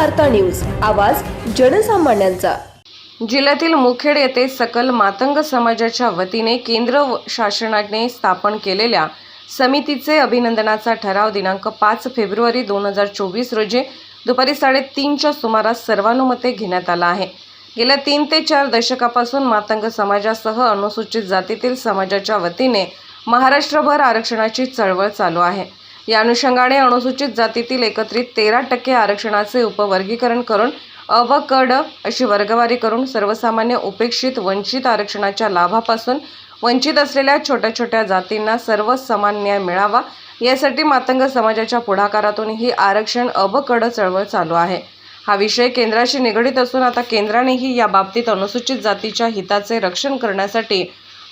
वार्ता न्यूज. आवाज जनसामान्यांचा. जिल्ह्यातील मुखेड येथे सकल मातंग समाजाच्या वतीने केंद्र व शासनाने स्थापन केलेल्या समितीचे अभिनंदनाचा ठराव दिनांक पाच फेब्रुवारी दोन हजार चोवीस रोजी दुपारी साडेतीनच्या सुमारास सर्वानुमते घेण्यात आला आहे. गेल्या तीन ते चार दशकापासून मातंग समाजासह अनुसूचित जातीतील समाजाच्या वतीने महाराष्ट्रभर आरक्षणाची चळवळ चालू आहे. या अनुषंगाने अनुसूचित जातीतील एकत्रित तेरा टक्के आरक्षणाचे उपवर्गीकरण करून अवकड अशी वर्गवारी करून सर्वसामान्य उपेक्षित वंचित आरक्षणाच्या लाभापासून वंचित असलेल्या छोट्या छोट्या जातींना सर्व समान न्याय मिळावा यासाठी मातंग समाजाच्या पुढाकारातून ही आरक्षण अवकड चळवळ चालू आहे. हा विषय केंद्राशी निगडीत असून आता केंद्रानेही या बाबतीत अनुसूचित जातीच्या हिताचे रक्षण करण्यासाठी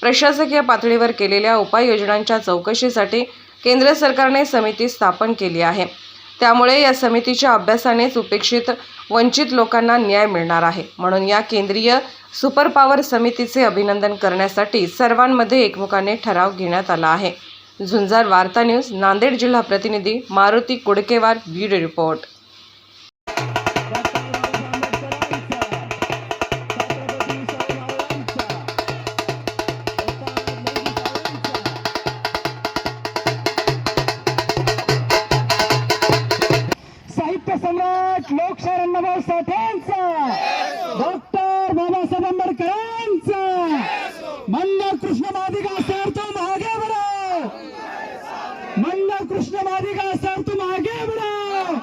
प्रशासकीय पातळीवर केलेल्या उपाययोजनांच्या चौकशीसाठी केंद्र सरकारने समिती स्थापन केली आहे. त्यामुळे या समितीच्या अभ्यासानेच उपेक्षित वंचित लोकांना न्याय मिळणार आहे. म्हणून या केंद्रीय सुपर पॉवर समितीचे अभिनंदन करण्यासाठी सर्वांमध्ये एकमुखाने ठराव घेण्यात आला आहे. झुंजार वार्ता न्यूज नांदेड जिल्हा प्रतिनिधी मारुती कुडकेवार ब्युरो रिपोर्ट. सम्राट अण्णाभाऊ साठेंचा डॉक्टर बाबासाहेब आंबेडकरांचा. मंगल कृष्ण मादिका सर तू मागे बढ़ो मंगल कृष्ण मादिका सर तू मागे बढ़ो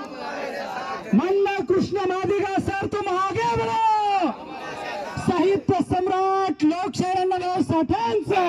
मंगल कृष्ण मादिका सर तू मागे बढ़ो साहित्य सम्राट लोकशाहीर अण्णाभाऊ साठेंचा.